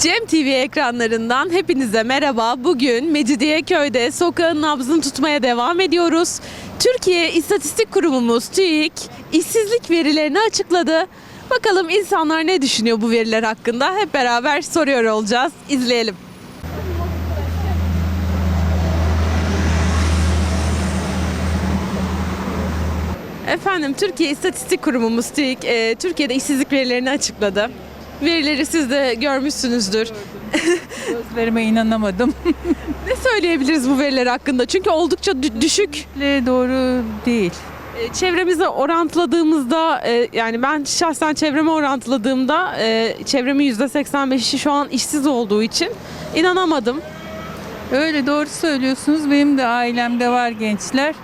Cem TV ekranlarından hepinize merhaba. Bugün Mecidiyeköy'de sokağın nabzını tutmaya devam ediyoruz. Türkiye İstatistik Kurumumuz TÜİK işsizlik verilerini açıkladı. Bakalım insanlar ne düşünüyor bu veriler hakkında? Hep beraber soruyor olacağız. İzleyelim. Efendim Türkiye İstatistik Kurumumuz TÜİK e, Türkiye'de işsizlik verilerini açıkladı. Verileri siz de görmüşsünüzdür. Gözlerime inanamadım. Ne söyleyebiliriz bu veriler hakkında? Çünkü oldukça dü- düşük. Doğru değil. E, Çevremize orantıladığımızda e, yani ben şahsen çevreme orantıladığımda e, çevremin %85'i şu an işsiz olduğu için inanamadım. Öyle doğru söylüyorsunuz. Benim de ailemde var gençler.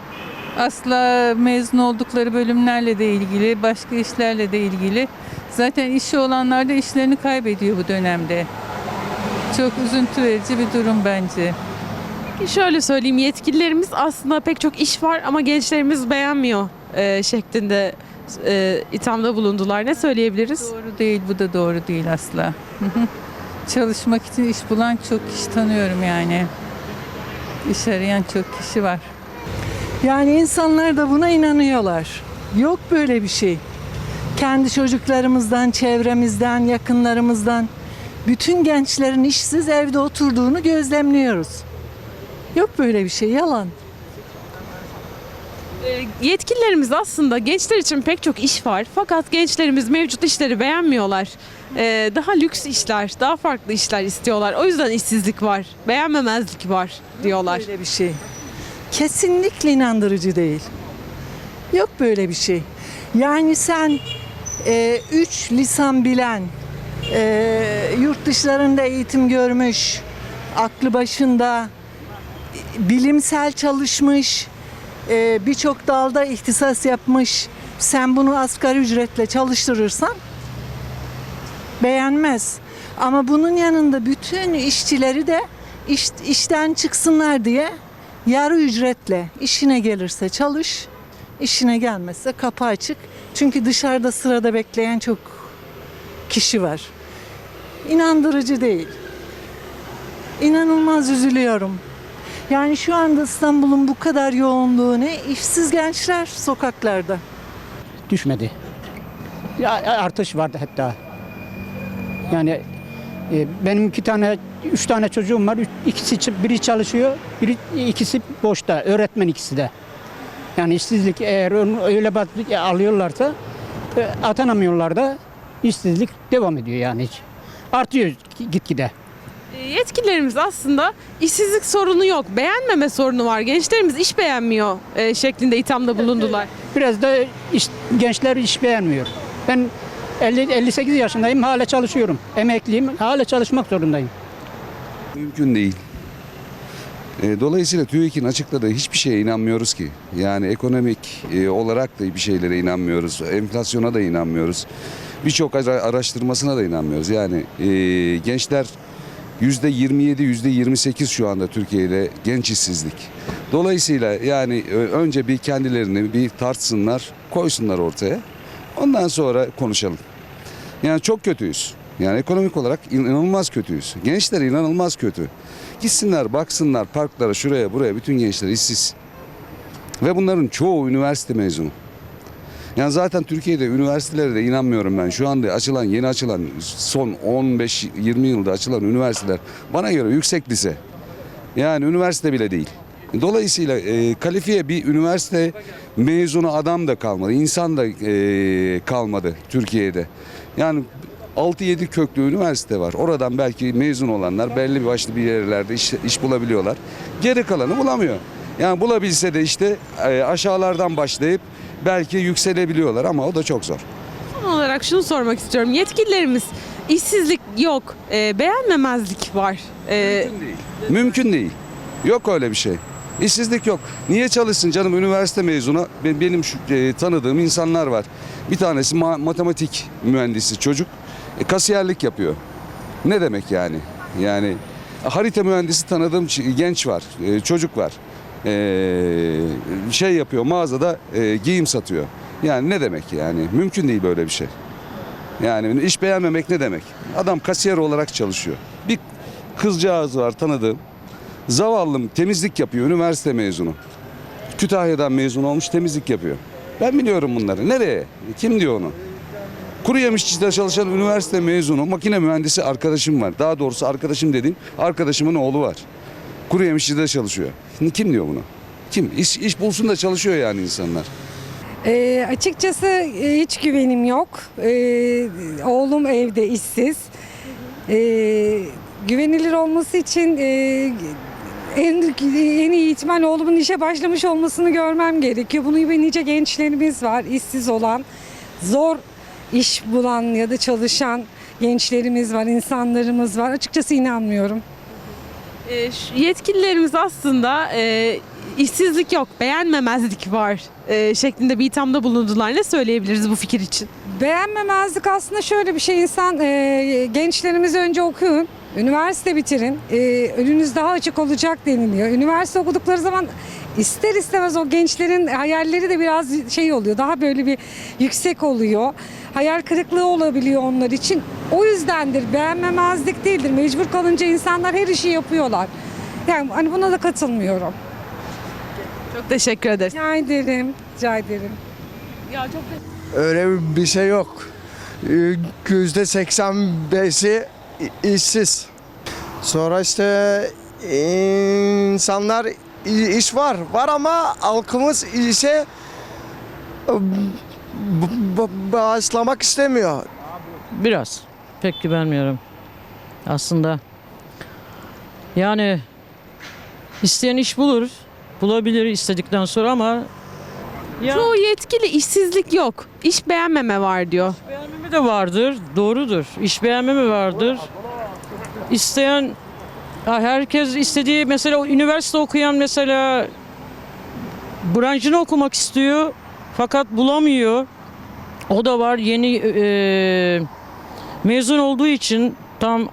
Asla mezun oldukları bölümlerle de ilgili, başka işlerle de ilgili. Zaten işi olanlar da işlerini kaybediyor bu dönemde. Çok üzüntü verici bir durum bence. Peki şöyle söyleyeyim yetkililerimiz aslında pek çok iş var ama gençlerimiz beğenmiyor e, şeklinde e, ithamda bulundular. Ne söyleyebiliriz? Doğru değil, bu da doğru değil asla. Çalışmak için iş bulan çok kişi tanıyorum yani. İş arayan çok kişi var. Yani insanlar da buna inanıyorlar. Yok böyle bir şey. Kendi çocuklarımızdan, çevremizden, yakınlarımızdan bütün gençlerin işsiz evde oturduğunu gözlemliyoruz. Yok böyle bir şey, yalan. E, Yetkililerimiz aslında gençler için pek çok iş var fakat gençlerimiz mevcut işleri beğenmiyorlar. E, Daha lüks işler, daha farklı işler istiyorlar. O yüzden işsizlik var, beğenmemezlik var diyorlar. Böyle bir şey. Kesinlikle inandırıcı değil. Yok böyle bir şey. Yani sen e, üç lisan bilen, e, yurt dışlarında eğitim görmüş, aklı başında, bilimsel çalışmış, e, birçok dalda ihtisas yapmış. Sen bunu asgari ücretle çalıştırırsan beğenmez. Ama bunun yanında bütün işçileri de iş, işten çıksınlar diye yarı ücretle işine gelirse çalış, işine gelmezse kapı açık. Çünkü dışarıda sırada bekleyen çok kişi var. İnandırıcı değil. İnanılmaz üzülüyorum. Yani şu anda İstanbul'un bu kadar yoğunluğu ne? İşsiz gençler sokaklarda. düşmedi. Ya artış vardı hatta. Yani e, benim iki tane, üç tane çocuğum var. Üç- İkisi biri çalışıyor, biri ikisi boşta. Öğretmen ikisi de. Yani işsizlik eğer öyle bak- alıyorlarsa e, atanamıyorlar da işsizlik devam ediyor yani hiç. Artıyor gitgide. E, Yetkililerimiz aslında işsizlik sorunu yok, beğenmeme sorunu var. Gençlerimiz iş beğenmiyor e, şeklinde ithamda bulundular. Biraz da iş, gençler iş beğenmiyor. Ben 50, 58 yaşındayım hala çalışıyorum. Emekliyim hala çalışmak zorundayım. Mümkün değil. E, Dolayısıyla TÜİK'in açıkladığı hiçbir şeye inanmıyoruz ki. Yani ekonomik e, olarak da bir şeylere inanmıyoruz. Enflasyona da inanmıyoruz. Birçok ara- araştırmasına da inanmıyoruz. Yani e, gençler yüzde 27, yüzde 28 şu anda Türkiye'de genç işsizlik. Dolayısıyla yani önce bir kendilerini bir tartsınlar, koysunlar ortaya. Ondan sonra konuşalım. Yani çok kötüyüz. Yani ekonomik olarak inanılmaz kötüyüz. Gençler inanılmaz kötü. Gitsinler baksınlar parklara şuraya buraya bütün gençler işsiz. Ve bunların çoğu üniversite mezunu. Yani zaten Türkiye'de üniversitelere de inanmıyorum ben. Şu anda açılan yeni açılan son 15-20 yılda açılan üniversiteler bana göre yüksek lise. Yani üniversite bile değil. Dolayısıyla e, kalifiye bir üniversite mezunu adam da kalmadı. insan da e, kalmadı Türkiye'de. Yani 6-7 köklü üniversite var. Oradan belki mezun olanlar belli bir başlı bir yerlerde iş, iş bulabiliyorlar. Geri kalanı bulamıyor. Yani bulabilse de işte e, aşağılardan başlayıp belki yükselebiliyorlar ama o da çok zor. Son olarak şunu sormak istiyorum. Yetkililerimiz işsizlik yok, e, beğenmemezlik var. E, Mümkün değil. Yok öyle bir şey. İşsizlik yok. Niye çalışsın canım üniversite mezunu? Be- Benim şu, e, tanıdığım insanlar var. Bir tanesi ma- matematik mühendisi çocuk. E, kasiyerlik yapıyor. Ne demek yani? Yani harita mühendisi tanıdığım genç var. e, çocuk var. E, şey yapıyor mağazada e, giyim satıyor. Yani ne demek yani? Mümkün değil böyle bir şey. Yani iş beğenmemek ne demek? Adam kasiyer olarak çalışıyor. Bir kızcağız var tanıdığım. Zavallım temizlik yapıyor, üniversite mezunu. Kütahya'dan mezun olmuş temizlik yapıyor. Ben biliyorum bunları. Nereye? Kim diyor onu? Kuru yemişçide çalışan üniversite mezunu makine mühendisi arkadaşım var. Daha doğrusu arkadaşım dediğim arkadaşımın oğlu var. Kuru yemişçide çalışıyor. Şimdi kim diyor bunu? Kim? İş, iş bulsun da çalışıyor yani insanlar. Ee, açıkçası e, hiç güvenim yok. Ee, oğlum evde işsiz. Ee, güvenilir olması için e, en, en iyi ihtimal oğlumun işe başlamış olmasını görmem gerekiyor. Bunu nice gençlerimiz var işsiz olan, zor iş bulan ya da çalışan gençlerimiz var, insanlarımız var. Açıkçası inanmıyorum. E, yetkililerimiz aslında e, işsizlik yok, beğenmemezlik var e, şeklinde bir ithamda bulundular. Ne söyleyebiliriz bu fikir için? Beğenmemezlik aslında şöyle bir şey insan e, gençlerimiz önce okuyun, üniversite bitirin, e, önünüz daha açık olacak deniliyor. Üniversite okudukları zaman ister istemez o gençlerin hayalleri de biraz şey oluyor, daha böyle bir yüksek oluyor. Hayal kırıklığı olabiliyor onlar için. O yüzdendir, beğenmemezlik değildir. Mecbur kalınca insanlar her işi yapıyorlar. Yani hani buna da katılmıyorum. Çok teşekkür ederiz. Rica ederim, rica ederim. Ya çok Öyle bir şey yok. Ee, Yüzde 85'i i- işsiz. Sonra işte insanlar i- iş var. Var ama halkımız işe b- bağışlamak istemiyor. Biraz. Pek güvenmiyorum. Aslında. Yani isteyen iş bulur. Bulabilir istedikten sonra ama ya, Çoğu yetkili işsizlik yok, iş beğenmeme var diyor. beğenmeme de vardır. Doğrudur. İş beğenmeme vardır. İsteyen ya herkes istediği mesela üniversite okuyan mesela branşını okumak istiyor fakat bulamıyor. O da var yeni e, mezun olduğu için tam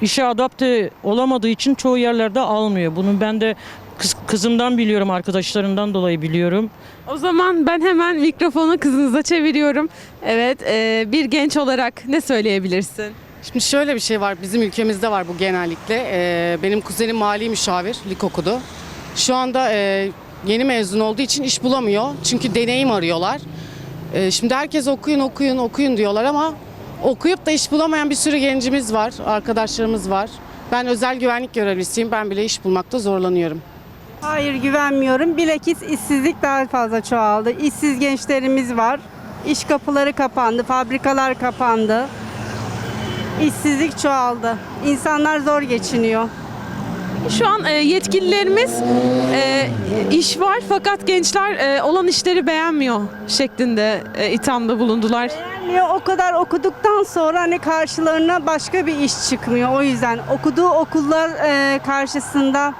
işe adapte olamadığı için çoğu yerlerde almıyor. Bunu ben de kız, kızımdan biliyorum, arkadaşlarımdan dolayı biliyorum. O zaman ben hemen mikrofonu kızınıza çeviriyorum. Evet, e, bir genç olarak ne söyleyebilirsin? Şimdi şöyle bir şey var bizim ülkemizde var bu genellikle. Ee, benim kuzenim mali müşavir, lig okudu. Şu anda e, yeni mezun olduğu için iş bulamıyor. Çünkü deneyim arıyorlar. Ee, şimdi herkes okuyun okuyun okuyun diyorlar ama okuyup da iş bulamayan bir sürü gencimiz var, arkadaşlarımız var. Ben özel güvenlik görevlisiyim. Ben bile iş bulmakta zorlanıyorum. Hayır güvenmiyorum. Bilakis işsizlik daha fazla çoğaldı. İşsiz gençlerimiz var. İş kapıları kapandı, fabrikalar kapandı. İşsizlik çoğaldı. İnsanlar zor geçiniyor. Şu an e, yetkililerimiz e, iş var fakat gençler e, olan işleri beğenmiyor şeklinde e, ithamda bulundular. Beğenmiyor. O kadar okuduktan sonra hani karşılarına başka bir iş çıkmıyor. O yüzden okuduğu okullar e, karşısında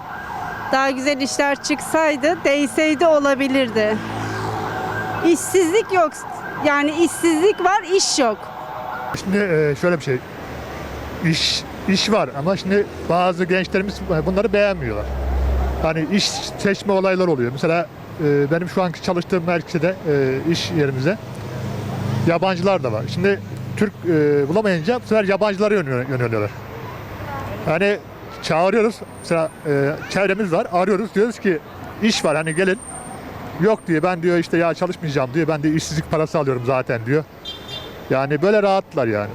daha güzel işler çıksaydı, değseydi olabilirdi. İşsizlik yok. Yani işsizlik var, iş yok. Şimdi e, şöyle bir şey. İş iş var ama şimdi bazı gençlerimiz bunları beğenmiyorlar. Hani iş seçme olaylar oluyor. Mesela e, benim şu anki çalıştığım merkezde e, iş yerimizde yabancılar da var. Şimdi Türk e, bulamayınca bu sefer yabancılara yönel- yöneliyorlar. Hani çağırıyoruz. Mesela e, çevremiz var. Arıyoruz. Diyoruz ki iş var hani gelin. Yok diyor ben diyor işte ya çalışmayacağım diyor. Ben de işsizlik parası alıyorum zaten diyor. Yani böyle rahatlar yani.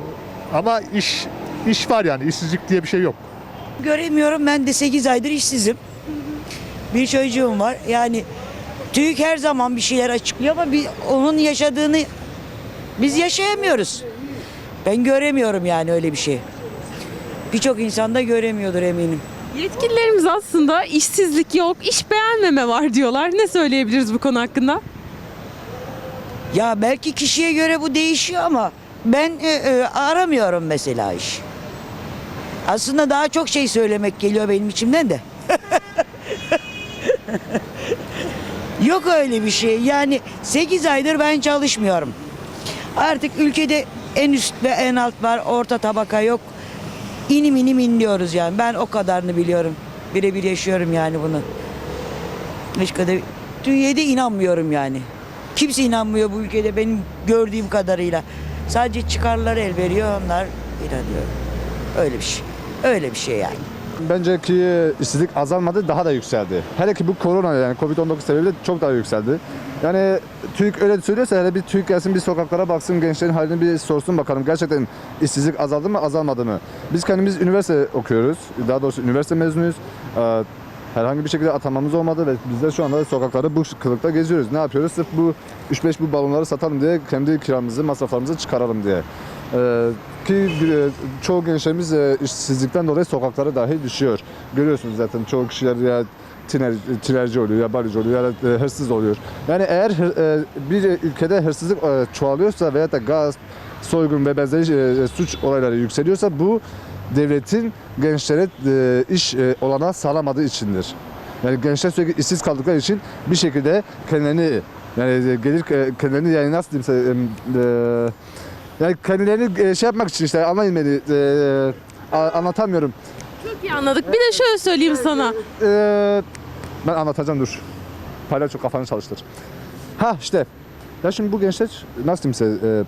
Ama iş iş var yani işsizlik diye bir şey yok. Göremiyorum ben de 8 aydır işsizim. Bir çocuğum var. Yani TÜİK her zaman bir şeyler açıklıyor ama bir, onun yaşadığını biz yaşayamıyoruz. Ben göremiyorum yani öyle bir şey. Birçok insan da göremiyordur eminim. Yetkililerimiz aslında işsizlik yok, iş beğenmeme var diyorlar. Ne söyleyebiliriz bu konu hakkında? Ya belki kişiye göre bu değişiyor ama ben e, e, aramıyorum mesela iş. Aslında daha çok şey söylemek geliyor benim içimden de. Yok öyle bir şey. Yani 8 aydır ben çalışmıyorum. Artık ülkede en üst ve en alt var. Orta tabaka yok. İnim inim inliyoruz yani. Ben o kadarını biliyorum. Birebir yaşıyorum yani bunu. Hiç kadar Türkiye'de inanmıyorum yani. Kimse inanmıyor bu ülkede benim gördüğüm kadarıyla. Sadece çıkarları el veriyor onlar inanıyor. Öyle bir şey. Öyle bir şey yani. Bence ki işsizlik azalmadı daha da yükseldi. Hele ki bu korona yani Covid-19 sebebiyle çok daha yükseldi. Yani TÜİK öyle söylüyorsa hele bir TÜİK gelsin bir sokaklara baksın gençlerin halini bir sorsun bakalım. Gerçekten işsizlik azaldı mı azalmadı mı? Biz kendimiz üniversite okuyoruz. Daha doğrusu üniversite mezunuyuz. Ee, Herhangi bir şekilde atamamız olmadı ve biz de şu anda sokakları bu kılıkta geziyoruz. Ne yapıyoruz? Sırf bu 3-5 bu balonları satalım diye kendi kiramızı, masraflarımızı çıkaralım diye. Ee, ki e, çoğu gençlerimiz e, işsizlikten dolayı sokaklara dahi düşüyor. Görüyorsunuz zaten çoğu kişiler ya tiner, tinerci oluyor ya barici oluyor ya da e, hırsız oluyor. Yani eğer bir ülkede hırsızlık çoğalıyorsa veya da gaz, soygun ve benzeri suç olayları yükseliyorsa bu devletin gençlere iş olanağı sağlamadığı içindir. Yani gençler sürekli işsiz kaldıkları için bir şekilde kendilerini yani gelir kendilerini yani nasıl diyeyim yani kendilerini e, şey yapmak için işte anlayın e, a- anlatamıyorum. Çok iyi anladık. Bir de şöyle söyleyeyim sana. E, ben anlatacağım dur. Palyaço kafanı çalıştır. Ha işte. Ya şimdi bu gençler nasıl diyeyim size e,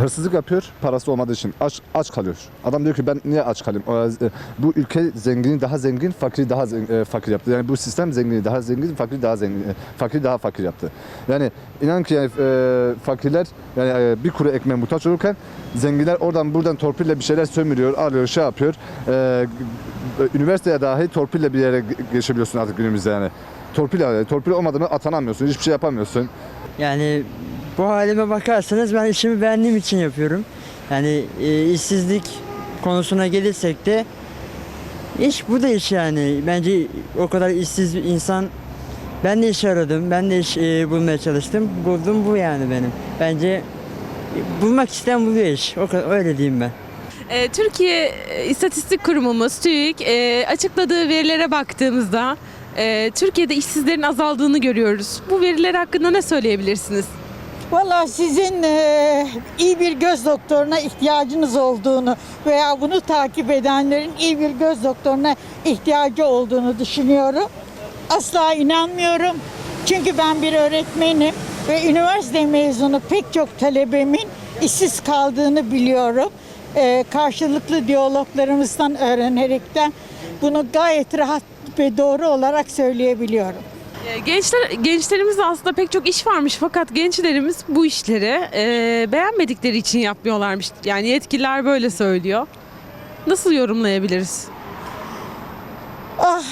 hırsızlık yapıyor parası olmadığı için aç aç kalıyor. Adam diyor ki ben niye aç kalayım? E, bu ülke zengini daha zengin, fakiri daha zen- e, fakir yaptı. Yani bu sistem zengini daha zengin, fakiri daha zengin, e, fakiri daha fakir yaptı. Yani inan ki yani, e, fakirler yani bir kuru ekmeğe muhtaç olurken zenginler oradan buradan torpille bir şeyler sömürüyor, alıyor, şey yapıyor. E, üniversiteye dahi torpille bir yere ge- geçebiliyorsun artık günümüzde yani. Torpil, torpil olmadı mı atanamıyorsun, hiçbir şey yapamıyorsun. Yani bu halime bakarsanız ben işimi beğendiğim için yapıyorum. Yani e, işsizlik konusuna gelirsek de iş bu da iş yani. Bence o kadar işsiz bir insan ben de iş aradım. Ben de iş e, bulmaya çalıştım. Buldum bu yani benim. Bence e, bulmak isteyen buluyor iş. O kadar öyle diyeyim ben. Ee, Türkiye e, İstatistik Kurumumuz TÜİK e, açıkladığı verilere baktığımızda e, Türkiye'de işsizlerin azaldığını görüyoruz. Bu veriler hakkında ne söyleyebilirsiniz? Valla sizin eee, iyi bir göz doktoruna ihtiyacınız olduğunu veya bunu takip edenlerin iyi bir göz doktoruna ihtiyacı olduğunu düşünüyorum. Asla inanmıyorum. Çünkü ben bir öğretmenim ve üniversite mezunu pek çok talebemin işsiz kaldığını biliyorum. Eee, karşılıklı diyaloglarımızdan öğrenerekten bunu gayet rahat ve doğru olarak söyleyebiliyorum. Ee, Gençler gençlerimizde aslında pek çok iş varmış fakat gençlerimiz bu işleri e, beğenmedikleri için yapmıyorlarmış. Yani yetkililer böyle söylüyor. Nasıl yorumlayabiliriz? Ah,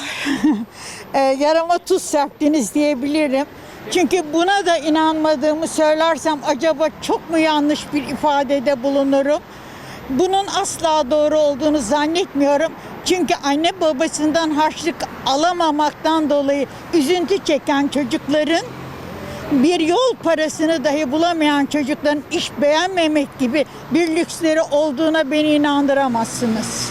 e, yarama tuz serptiniz diyebilirim. Çünkü buna da inanmadığımı söylersem acaba çok mu yanlış bir ifadede bulunurum? Bunun asla doğru olduğunu zannetmiyorum. Çünkü anne babasından harçlık alamamaktan dolayı üzüntü çeken çocukların bir yol parasını dahi bulamayan çocukların iş beğenmemek gibi bir lüksleri olduğuna beni inandıramazsınız.